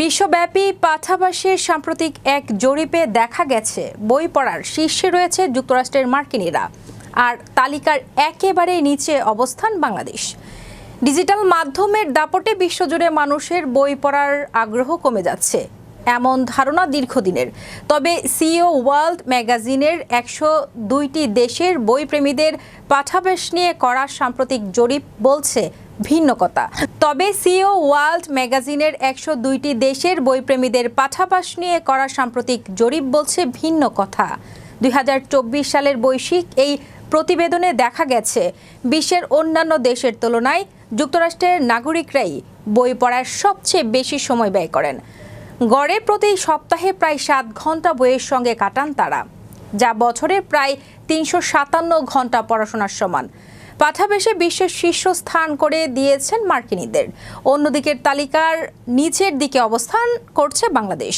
বিশ্বব্যাপী পাঠাবাসের সাম্প্রতিক এক জরিপে দেখা গেছে, বই পড়ার শীর্ষে রয়েছে যুক্তরাষ্ট্রের মার্কিনীরা আর তালিকার একেবারে নিচে অবস্থান বাংলাদেশ। ডিজিটাল মাধ্যমের দাপটে বিশ্বজুড়ে মানুষের বই পড়ার আগ্রহ কমে যাচ্ছে, এমন ধারণা দীর্ঘদিনের। তবে সিও ওয়ার্ল্ড ম্যাগাজিনের একশো দুইটি দেশের বইপ্রেমীদের পাঠাবেশ নিয়ে করা সাম্প্রতিক জরিপ বলছে ভিন্ন কথা তবে সিও ওয়ার্ল্ড ম্যাগাজিনের একশো দুইটি দেশের বইপ্রেমীদের পাঠাবাস নিয়ে করা সাম্প্রতিক জরিপ বলছে ভিন্ন কথা। দুই হাজার চব্বিশ সালের বৈশ্বিক এই প্রতিবেদনে দেখা গেছে, বিশ্বের অন্যান্য দেশের তুলনায় যুক্তরাষ্ট্রের নাগরিকরাই বই পড়ার সবচেয়ে বেশি সময় ব্যয় করেন। গড়ে প্রতি সপ্তাহে প্রায় সাত ঘণ্টা বইয়ের সঙ্গে কাটান তারা, যা বছরে প্রায় তিনশো সাতান্ন ঘণ্টা পড়াশোনার সমান। পাঠাবেশে বিশ্বের শীর্ষস্থান করে দিয়েছেন মার্কিনীদের। অন্যদিকের তালিকার নিচের দিকে অবস্থান করছে বাংলাদেশ।